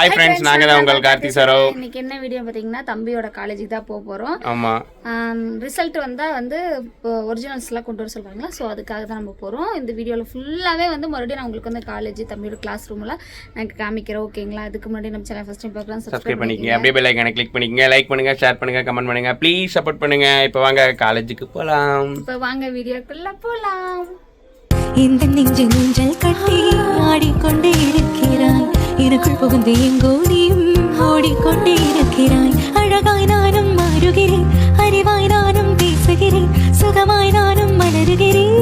Hi friends நாங்க தான் உங்கள் கார்த்தி சரோ. இன்னைக்கு என்ன வீடியோ பார்த்தீங்கன்னா தம்பியோட காலேஜுக்கு தான் போக போகிறோம் ஆமா. ரிசல்ட் வந்தால் வந்து இப்போ ஒரிஜினல்ஸ்லாம் கொண்டு வர சொல்கிறாங்களா ஸோ அதுக்காக தான் நம்ம போகிறோம் இந்த வீடியோவில் ஃபுல்லாகவே வந்து மறுபடியும் நான் உங்களுக்கு வந்து காலேஜ் தம்பியோட கிளாஸ் ரூம்லாம் எனக்கு காமிக்கிறேன். ஓகேங்களா அதுக்கு முன்னாடி நம்ம சேனல் ஃபஸ்ட் டைம் பார்க்கலாம் சப்ஸ்கிரைப் பண்ணிக்கங்க. அப்படியே பெல் ஐக்கானை கிளிக் பண்ணிக்கங்க. லைக் பண்ணுங்க ஷேர் பண்ணுங்க கமெண்ட் பண்ணுங்க. ப்ளீஸ் சப்போர்ட் பண்ணுங்க. இப்போ வாங்க காலேஜுக்கு போலாம். இப்போ வாங்க வீடியோக்குள்ளே போகலாம் இந்த நெஞ்சு நெஞ்சல் கட்டி ஆடிக்கொண்டே இருக்கிறாய் எனக்குள் புகுந்து எங்கோடியும் ஓடிக்கொண்டே இருக்கிறாய் அழகாய் நானும் மாறுகிறேன் அறிவாய் நானும் பேசுகிறேன் சுகமாய் நானும் மலருகிறேன்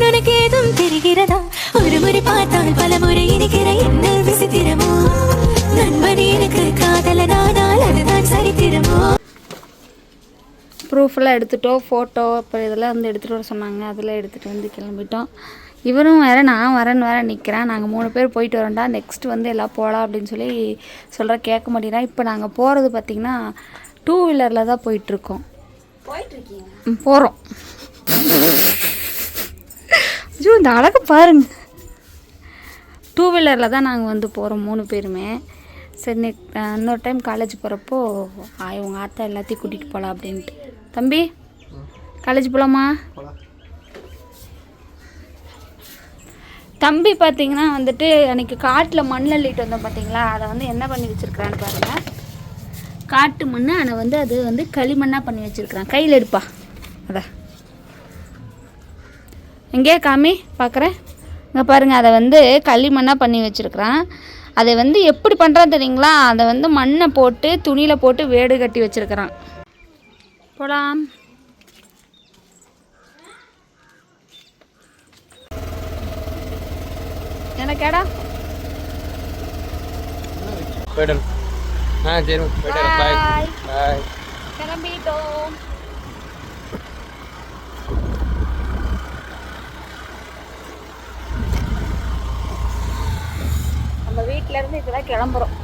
உனக்கு ஏதும் தெரிகிறதா ஒரு முறை பார்த்தால் பல முறை இருக்கிற என்ன விசித்திரமோ நண்பன் எனக்கு காதலனானால் அதுதான் சரித்திரமோ ப்ரூஃபெல்லாம் எடுத்துட்டோம் ஃபோட்டோ அப்புறம் இதெல்லாம் வந்து எடுத்துகிட்டு வர சொன்னாங்க அதெல்லாம் எடுத்துகிட்டு வந்து கிளம்பிட்டோம் இவரும் வேற நான் வரேன்னு வேற நிற்கிறேன் நாங்கள் மூணு பேர் போயிட்டு வரோம்டா நெக்ஸ்ட் வந்து எல்லாம் போகலாம் அப்படின்னு சொல்லி சொல்கிற கேட்க மாட்டேங்கிறா. இப்போ நாங்கள் போகிறது பார்த்திங்கன்னா டூ வீலரில் தான் போயிட்டுருக்கோம். போயிட்டுருக்கீங்க? போகிறோம் ஐயோ இந்த அழகு பாருங்க. டூ வீலரில் தான் நாங்கள் வந்து போகிறோம் மூணு பேருமே. சரி நெக் இன்னொரு டைம் காலேஜ் போகிறப்போ ஆய் உங்கள் ஆத்தா எல்லாத்தையும் கூட்டிகிட்டு போகலாம் அப்படின்ட்டு. தம்பி காலேஜ் போகலாமா தம்பி பார்த்தீங்கன்னா வந்துட்டு அன்றைக்கி காட்டில் மண் அள்ளிட்டு வந்தோம் பார்த்தீங்களா? அதை வந்து என்ன பண்ணி வச்சுருக்கிறான்னு பாருங்கள் காட்டு மண் அதை வந்து அது வந்து களிமண்ணாக பண்ணி வச்சுருக்கிறான். கையில் எடுப்பா. அதை. எங்கே காமி பார்க்குறேன் இங்கே பாருங்கள் அதை வந்து களிமண்ணாக பண்ணி வச்சுருக்குறான். அதை வந்து எப்படி பண்ணுறான் தெரியுங்களா? அதை வந்து மண்ணை போட்டு துணியில் போட்டு வேடு கட்டி வச்சுருக்கிறான். போலாம். எனக்கேடா. போய்ட்டு ஆ சரி போயிட்டு பாய். பாய் கிளம்பிட்டோம். நம்ம வீட்ல இருந்து இப்பதான் கிளம்புறோம்.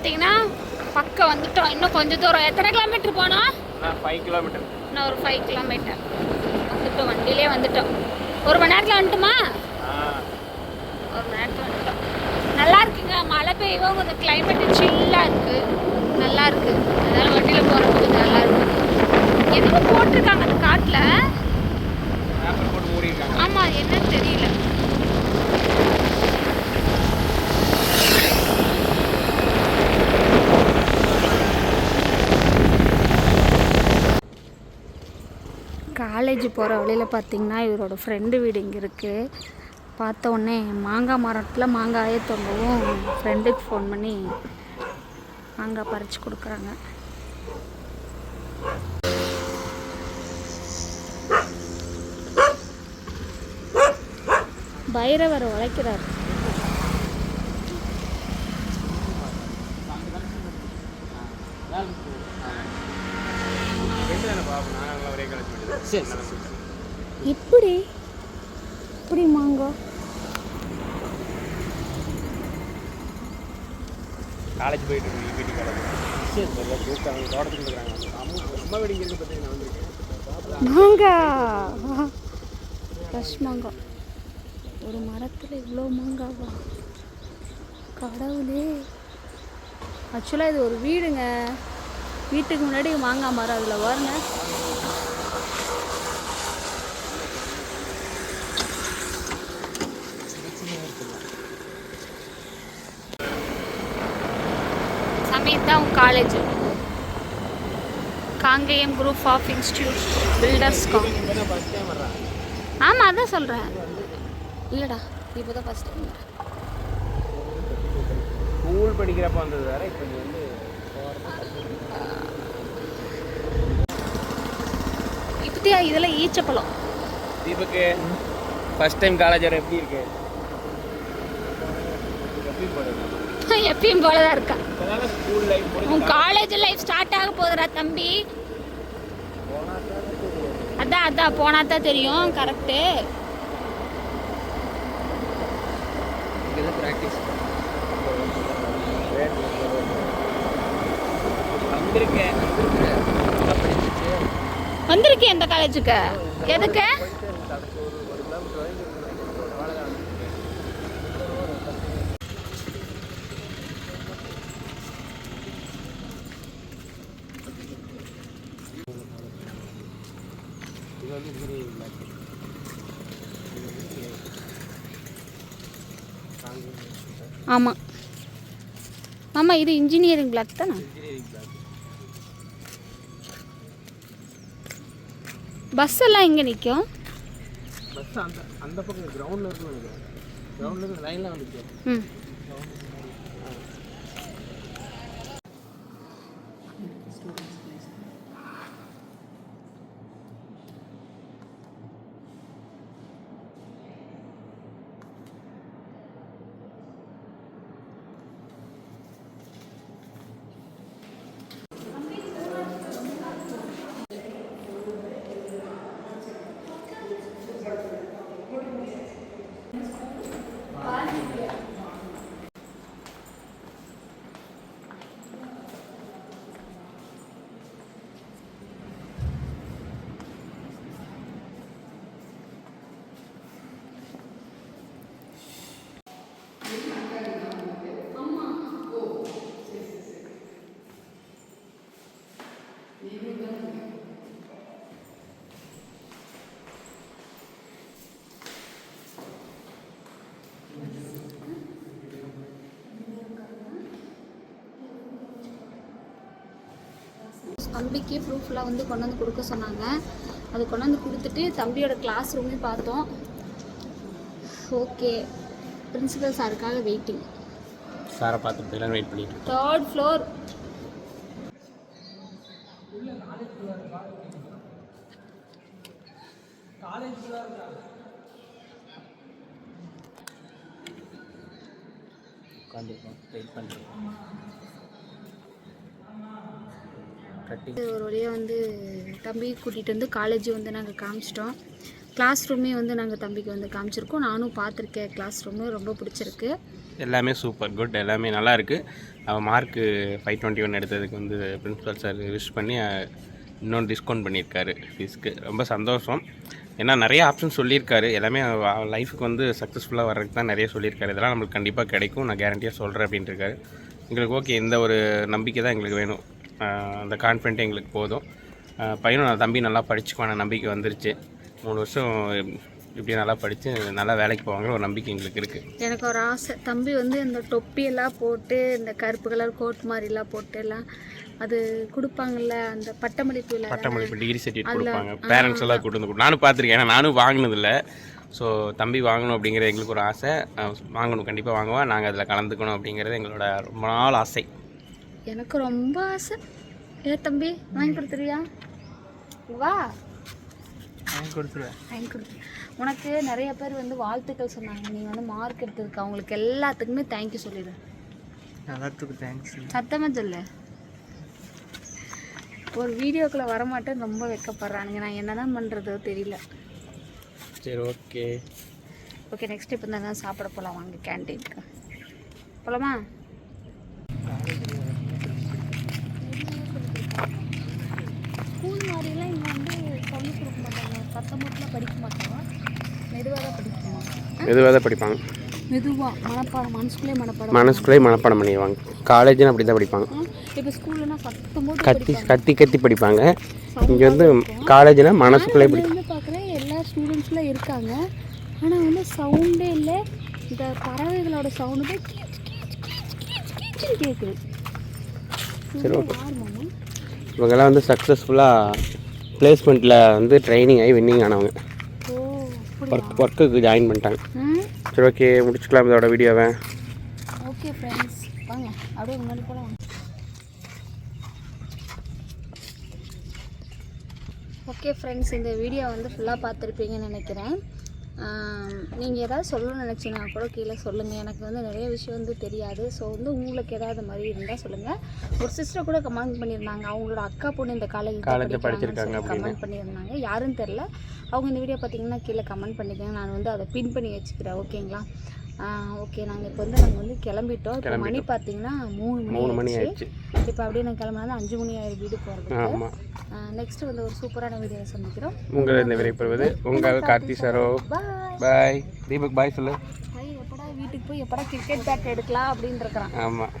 பார்த்தீங்கன்னா பக்கம் வந்துட்டோம். இன்னும் கொஞ்சம் தூரம். எத்தனை கிலோமீட்டர் போனோம்? ஃபைவ் கிலோமீட்டர் இன்னும் ஒரு ஃபைவ் கிலோமீட்டர் வந்துட்டோம் வண்டியிலே வந்துட்டோம். ஒரு மணி நேரத்தில் வந்துட்டுமா? ஒரு மணி நேரத்தில் வந்துட்டோம். நல்லா இருக்குங்க. மழை பெய்யவும் கொஞ்சம் கிளைமேட்டு சில்லாக இருக்கு. நல்லா இருக்கு. அதனால வண்டியில் போகிறது கொஞ்சம் நல்லா இருக்கு. எதுவும் போட்டிருக்காங்க அந்த காட்டில்? ஆமாம் என்னன்னு தெரியல. காலேஜ் போகிற வழியில் பார்த்தீங்கன்னா இவரோட ஃப்ரெண்டு வீடு இங்கே இருக்குது பார்த்த உடனே மாங்காய் மரத்தில் மாங்காயே தொங்கவும் ஃப்ரெண்டுக்கு ஃபோன் பண்ணி மாங்காய் பறித்து கொடுக்குறாங்க. பைரவர் உழைக்கிறார். ஒரே காலேஜ் எப்படி இப்படி மாங்காய் காலேஜ் போயிட்டு இருக்கோம் வீட்டு காலேஜ் சரி கூப்பிட்டாங்க தோட்டத்துக்கு இருக்கிறாங்க அம்மா அம்மா வீடு இங்கே பார்த்தீங்கன்னா வந்திருக்கேன் மாங்காய் ஃப்ரெஷ் மாங்காய் ஒரு மரத்தில் இவ்வளோ மாங்காவா? கடவுளே. ஆக்சுவலாக இது ஒரு வீடுங்க. வீட்டுக்கு முன்னாடி மாங்காய் மரம் அதில் பாருங்க சமீத் தான் உன் college Kangeyam group of institute builders com ஆமாம் அதான் சொல்கிறேன் இல்லைடா இப்போ தான் ஃபஸ்ட் டைம் ஸ்கூல் படிக்கிறப்ப வந்தது வேற இப்போ நீ வந்து இப்போத்தியா இதெல்லாம் ஈச்சப்பழம். தீபக்கு ஃபர்ஸ்ட் டைம் காலேஜ் எப்படி இருக்கு எப்படி போடுறது எப்பயும் போல தான் இருக்கா? உன் காலேஜ் லைஃப் ஸ்டார்ட் ஆக போகுதுடா தம்பி. அதான் அதான் போனா தான் தெரியும் கரெக்டு வந்திருக்கேன். வந்திருக்கேன். இந்த காலேஜுக்கு எதுக்கு? ஆமாம் ஆமாம் இது இன்ஜினியரிங் பிளாக் தானே? பஸ் எல்லாம் எங்கே நிற்கும் பஸ் அந்த அந்த பக்கம் கிரவுண்டில் இருக்குன்னு நினைக்கிறேன். கிரவுண்டில் இருந்து லைனில் வந்துருக்கு ம். தம்பிக்கு ப்ரூஃப்லாம் வந்து கொண்டு வந்து கொடுக்க சொன்னாங்க. அது கொண்டு வந்து கொடுத்துட்டு தம்பியோட கிளாஸ் ரூமையும் பார்த்தோம். ஓகே பிரின்சிபல் சாருக்காக வெயிட்டிங் சாரை பார்த்துட்டு வெயிட் பண்ணிட்டு தேர்ட் ஃப்ளோர் உட்காந்துருக்கோம் வெயிட் பண்ணிருக்கோம் கட்டி. ஒரு வழியாக வந்து தம்பி கூட்டிகிட்டு வந்து காலேஜ் வந்து நாங்கள் காமிச்சிட்டோம். கிளாஸ் ரூமே வந்து நாங்கள் தம்பிக்கு வந்து காமிச்சிருக்கோம். நானும் பார்த்துருக்கேன் கிளாஸ் ரூமு ரொம்ப பிடிச்சிருக்கு. எல்லாமே சூப்பர் குட் எல்லாமே நல்லா இருக்குது அவன் மார்க்கு ஃபைவ் டுவெண்ட்டி ஒன் எடுத்ததுக்கு வந்து பிரின்ஸிபல் சார் விஷ் பண்ணி இன்னொன்று டிஸ்கவுண்ட் பண்ணியிருக்காரு ஃபீஸ்க்கு ரொம்ப சந்தோஷம். ஏன்னா நிறைய ஆப்ஷன் சொல்லியிருக்காரு. எல்லாமே லைஃபுக்கு வந்து சக்ஸஸ்ஃபுல்லாக வர்றதுக்கு தான் நிறைய சொல்லியிருக்காரு. இதெல்லாம் நம்மளுக்கு கண்டிப்பாக கிடைக்கும். நான் கேரண்டியாக சொல்கிறேன் அப்படின்ட்டு இருக்காரு. எங்களுக்கு ஓகே இந்த ஒரு நம்பிக்கை தான் எங்களுக்கு வேணும். அந்த கான்ஃபிடென்ட் எங்களுக்கு போதும். பையனும் நான் தம்பி நல்லா படிச்சுக்குவான நம்பிக்கை வந்துருச்சு. மூணு வருஷம் இப்படி நல்லா படித்து நல்லா வேலைக்கு போவாங்கிற ஒரு நம்பிக்கை எங்களுக்கு இருக்குது எனக்கு ஒரு ஆசை. தம்பி வந்து இந்த தொப்பியெல்லாம் போட்டு இந்த கருப்பு கலர் கோட் மாதிரிலாம் போட்டு எல்லாம் அது கொடுப்பாங்கல்ல அந்த பட்டமளிப்பு பட்டமளிப்பு டிகிரி சர்டிஃபிகேட் கொடுப்பாங்க. பேரண்ட்ஸ் எல்லாம் கூட்டு வந்து நானும் பார்த்துருக்கேன். ஏன்னா நானும் வாங்கினதில்ல. ஸோ தம்பி வாங்கணும் அப்படிங்கிறது எங்களுக்கு ஒரு ஆசை. வாங்கணும். கண்டிப்பாக வாங்குவோம் நாங்கள் அதில் கலந்துக்கணும் அப்படிங்கிறது எங்களோட ரொம்ப நாள் ஆசை. எனக்கு ரொம்ப ஆசை. ஏ தம்பி வாங்கி கொடுத்துருவியா வா. வாங்கி கொடுத்துருவேன். வாங்கி கொடுத்து உனக்கு நிறைய பேர் வந்து வாழ்த்துக்கள் சொன்னாங்க. நீ வந்து மார்க் எடுத்ததுக்கு அவங்களுக்கு எல்லாத்துக்குமே தேங்க்யூ சொல்லிடு. எல்லாத்துக்கும் தேங்க்ஸ் சத்தமாக சொல்லு. ஒரு வீடியோக்குள்ளே வரமாட்டேன் ரொம்ப வெக்கப்படுறானுங்க நான் என்னதான் பண்ணுறதோ தெரியல. சரி ஓகே ஓகே நெக்ஸ்ட் இப்போ தான் சாப்பிட போகலாம் வாங்க கேன்டீனுக்கு போகலாமா ஸ்கூல் மாதிரிலாம் இங்கே வந்து சொல்லிக் கொடுக்க மாட்டாங்க. பத்தொம்பதுலாம் படிக்க மாட்டாங்க. மெதுவாக தான் படிக்கணும் மெதுவாக தான் படிப்பாங்க. மெதுவாக மனப்பாடம் மனசுக்குள்ளே மனப்பாடம் மனசுக்குள்ளேயே மனப்பாடம் பண்ணிடுவாங்க. காலேஜ்னு அப்படி தான் படிப்பாங்க. இப்போ ஸ்கூல்லனா பத்தொம்போது கத்தி கத்தி கத்தி படிப்பாங்க. இங்கே வந்து காலேஜ்னா மனசுக்குள்ளே படி வந்து பார்க்குறேன் எல்லா ஸ்டூடெண்ட்ஸ்லாம் இருக்காங்க. ஆனால் வந்து சவுண்டே இல்லை. இந்த பறவைகளோட சவுண்டு தான் கேட்குது சரி ஓகே. இவங்கெல்லாம் வந்து சக்ஸஸ்ஃபுல்லாக பிளேஸ்மெண்ட்டில் வந்து ட்ரைனிங் ஆகி வின்னிங் ஆனவங்க. ஒர்க் ஒர்க்குக்கு ஜாயின் பண்ணிட்டாங்க. சரி ஓகே முடிச்சுக்கலாம் இதோட வீடியோவை. ஓகே ஃப்ரெண்ட்ஸ் வாங்க அப்படியே முன்னாடி போகலாம் ஓகே ஃப்ரெண்ட்ஸ் இந்த வீடியோ வந்து ஃபுல்லாக பார்த்துருப்பீங்கன்னு நினைக்கிறேன். நீங்கள் ஏதாவது சொல்லணும்னு நினச்சிங்கன்னா கூட கீழே சொல்லுங்கள் எனக்கு வந்து நிறைய விஷயம் வந்து தெரியாது. ஸோ வந்து உங்களுக்கு ஏதாவது மாதிரி இருந்தால் சொல்லுங்கள் ஒரு சிஸ்டர் கூட கமெண்ட் பண்ணியிருந்தாங்க. அவங்களோட அக்கா பொண்ணு இந்த காலேஜ் படிச்சிருக்காங்க. கமெண்ட் பண்ணியிருந்தாங்க. யாருன்னு தெரில அவங்க இந்த வீடியோ பார்த்தீங்கன்னா கீழே கமெண்ட் பண்ணிக்கோங்க. நான் வந்து அதை பின் பண்ணி வச்சுக்கிறேன். ஓகேங்களா ஓகே. நாங்கள் இப்போ வந்து நாங்கள் வந்து கிளம்பிட்டோம். இப்போ மணி பார்த்தீங்கன்னா மூணு மணி மூணு மணி ஆயிடுச்சு. இப்போ அப்படியே நாங்கள் கிளம்புனா அஞ்சு மணி ஆயிரம் வீடு ஆமாம் நெக்ஸ்ட் வந்து ஒரு சூப்பரான வீடியோ சந்திக்கிறோம். உங்கள் இந்த விரைப்பெறுவது உங்கள் கார்த்தி சரோ. பாய் பாய் தீபக் பாய் சொல்லு. எப்படா வீட்டுக்கு போய் எப்படா கிரிக்கெட் பேட் எடுக்கலாம் அப்படின்னு இருக்கிறான். ஆமாம்